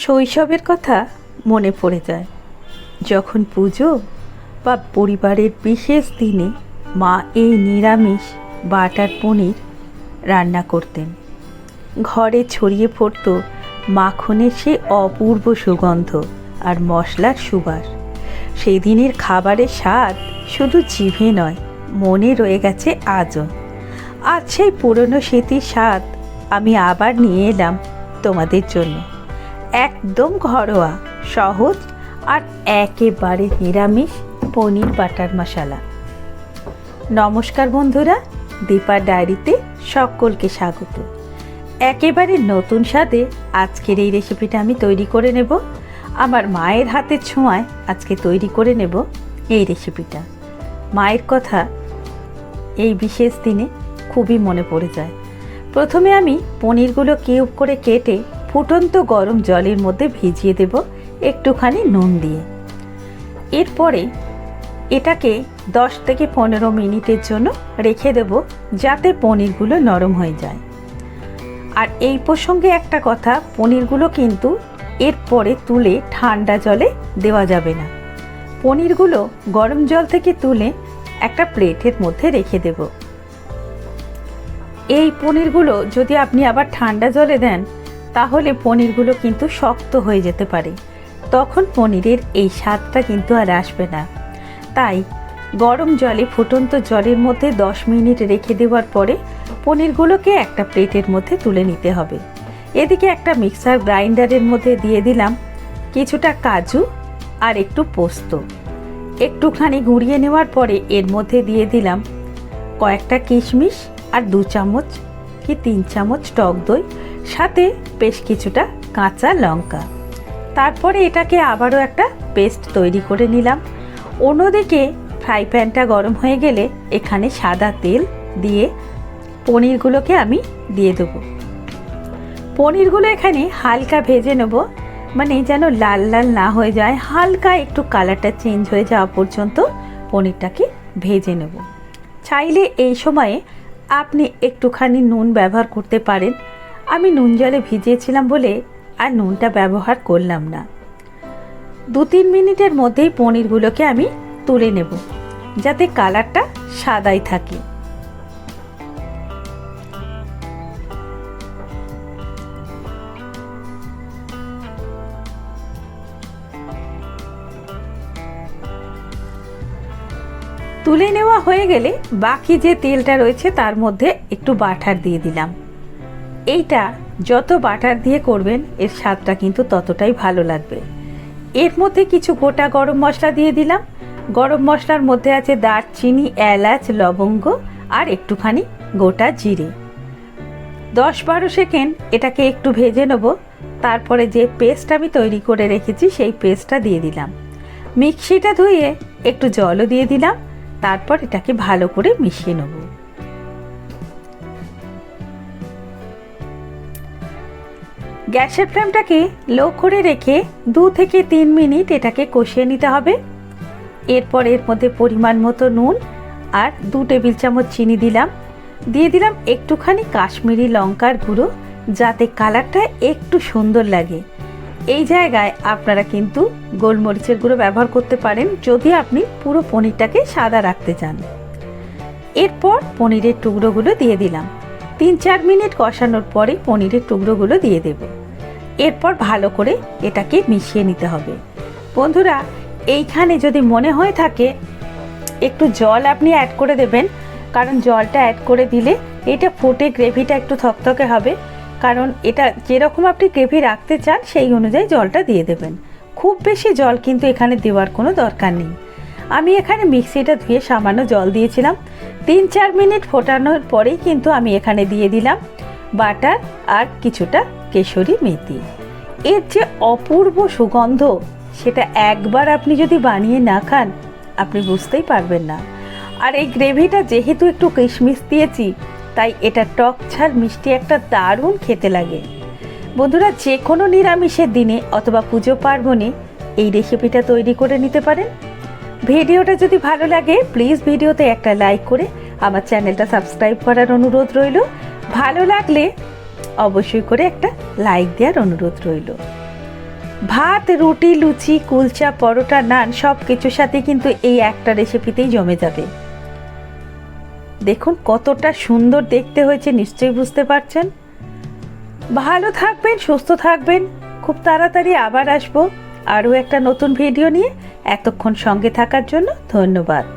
শৈশবের কথা মনে পড়ে যায়। যখন পুজো বা পরিবারের বিশেষ দিনে মা এই নিরামিষ বাটার পনির রান্না করতেন। ঘরে ছড়িয়ে পড়তো মাখনের সে অপূর্ব সুগন্ধ আর মশলার সুবাস সেই দিনের খাবারের স্বাদ শুধু জিভে নয়, মনে রয়ে গেছে আজও। আজ সেই পুরনো স্মৃতির স্বাদ আমি আবার নিয়ে এলাম তোমাদের জন্য। একদম ঘরোয়া, সহজ আর একেবারে নিরামিষ পনির বাটার মশালা। নমস্কার বন্ধুরা দীপার ডায়েরিতে সকলকে স্বাগত। একেবারে নতুন স্বাদে আজকের এই রেসিপিটা আমি তৈরি করে নেব। আমার মায়ের হাতের ছোঁয়ায় আজকে তৈরি করে নেব এই রেসিপিটা। মায়ের কথা এই বিশেষ দিনে খুবই মনে পড়ে যায়। প্রথমে আমি পনিরগুলো কিউব করে কেটে ফুটন্ত গরম জলের মধ্যে ভিজিয়ে দেব একটুখানি নুন দিয়ে। এরপরে এটাকে দশ থেকে পনেরো মিনিটের জন্য রেখে দেব যাতে পনিরগুলো নরম হয়ে যায়। আর এই প্রসঙ্গে একটা কথা, পনিরগুলো কিন্তু এরপরে তুলে ঠান্ডা জলে দেওয়া যাবে না। পনিরগুলো গরম জল থেকে তুলে একটা প্লেটের মধ্যে রেখে দেব। এই পনিরগুলো যদি আপনি আবার ঠান্ডা জলে দেন তাহলে পনিরগুলো কিন্তু শক্ত হয়ে যেতে পারে। তখন পনিরের এই স্বাদটা কিন্তু আর আসবে না। তাই গরম জলে ফুটন্ত জলের মধ্যে দশ মিনিট রেখে দেওয়ার পরে পনিরগুলোকে একটা প্লেটের মধ্যে তুলে নিতে হবে। এদিকে একটা মিক্সার গ্রাইন্ডারের মধ্যে দিয়ে দিলাম কিছুটা কাজু আর একটু পোস্ত। একটুখানি গুঁড়িয়ে নেওয়ার পরে এর মধ্যে দিয়ে দিলাম কয়েকটা কিশমিশ আর দু চামচ কি তিন চামচ টক দই সাথে বেশ কিছুটা কাঁচা লঙ্কা। তারপরে এটাকে আবারও একটা পেস্ট তৈরি করে নিলাম। অন্যদিকে ফ্রাই প্যানটা গরম হয়ে গেলে এখানে সাদা তেল দিয়ে পনিরগুলোকে আমি দিয়ে দেবো। পনিরগুলো এখানে হালকা ভেজে নেব মানে যেন লাল লাল না হয়ে যায়, হালকা একটু কালারটা চেঞ্জ হয়ে যাওয়া পর্যন্ত পনিরটাকে ভেজে নেব। চাইলে এই সময়ে আপনি একটুখানি নুন ব্যবহার করতে পারেন আমি নুন জলে ভিজিয়েছিলাম বলে আর নুনটা ব্যবহার করলাম না। দু তিন মিনিটের মধ্যেই পনিরগুলোকে আমি তুলে নেব, যাতে কালারটা সাদাই থাকে। তুলে নেওয়া হয়ে গেলে বাকি যে তেলটা রয়েছে তার মধ্যে একটু বাটার দিয়ে দিলাম। এইটা যত বাটার দিয়ে করবেন, এর স্বাদটা কিন্তু ততটাই ভালো লাগবে। এর মধ্যে কিছু গোটা গরম মশলা দিয়ে দিলাম। গরম মশলার মধ্যে আছে দারচিনি, এলাচ, লবঙ্গ আর একটুখানি গোটা জিরে। দশ বারো সেকেন্ড এটাকে একটু ভেজে নেব। তারপরে যে পেস্ট আমি তৈরি করে রেখেছি, সেই পেস্টটা দিয়ে দিলাম। মিক্সিটা ধুয়ে একটু জলও দিয়ে দিলাম। তারপর এটাকে ভালো করে মিশিয়ে নেব। গ্যাসের ফ্লেমটাকে লো করে রেখে দু থেকে তিন মিনিট এটাকে কষিয়ে নিতে হবে। এরপর এর মধ্যে পরিমাণ মতো নুন আর দু টেবিল চামচ চিনি দিলাম। দিয়ে দিলাম একটুখানি কাশ্মীরি লঙ্কার গুঁড়ো, যাতে কালারটা একটু সুন্দর লাগে। এই জায়গায় আপনারা কিন্তু গোলমরিচের গুঁড়ো ব্যবহার করতে পারেন, যদি আপনি পুরো পনিরটাকে সাদা রাখতে চান। এরপর পনিরের টুকরোগুলো দিয়ে দিলাম। তিন চার মিনিট কষানোর পরে পনিরের টুকরোগুলো দিয়ে দেব। এরপর ভালো করে এটাকে মিশিয়ে নিতে হবে। বন্ধুরা, এইখানে যদি মনে হয়ে থাকে, একটু জল আপনি অ্যাড করে দেবেন, কারণ জলটা অ্যাড করে দিলে এটা ফুটে গ্রেভিটা একটু থকথকে হবে। কারণ এটা যেরকম আপনি গ্রেভি রাখতে চান, সেই অনুযায়ী জলটা দিয়ে দেবেন। খুব বেশি জল কিন্তু এখানে দেওয়ার কোনো দরকার নেই। আমি এখানে মিক্সিটা ধুয়ে সামান্য জল দিয়েছিলাম। তিন চার মিনিট ফোটানোর পরেই কিন্তু আমি এখানে দিয়ে দিলাম বাটার আর কিছুটা কেশরি মেথি এর যে অপূর্ব সুগন্ধ, সেটা একবার আপনি যদি বানিয়ে না খান, আপনি বুঝতেই পারবেন না। আর এই গ্রেভিটা যেহেতু একটু কিশমিশ দিয়েছি, তাই এটা টক ছাড় মিষ্টি একটা দারুণ খেতে লাগে। বন্ধুরা যে কোনো নিরামিষের দিনে অথবা পুজো পার্বণে এই রেসিপিটা তৈরি করে নিতে পারেন। ভিডিওটা যদি ভালো লাগে, প্লিজ ভিডিওতে একটা লাইক করে আমার চ্যানেলটা সাবস্ক্রাইব করার অনুরোধ রইল। ভালো লাগলে অবশ্যই করে একটা লাইক দেওয়ার অনুরোধ রইল। ভাত, রুটি, লুচি, কুলচা, পরোটা, নান সব কিছুর সাথে কিন্তু এই একটা রেসিপিতেই জমে যাবে। দেখুন কতটা সুন্দর দেখতে হয়েছে, নিশ্চয়ই বুঝতে পারছেন? ভালো থাকবেন, সুস্থ থাকবেন। খুব তাড়াতাড়ি আবার আসব। আরও একটা নতুন ভিডিও নিয়ে এতক্ষণ সঙ্গে থাকার জন্য ধন্যবাদ।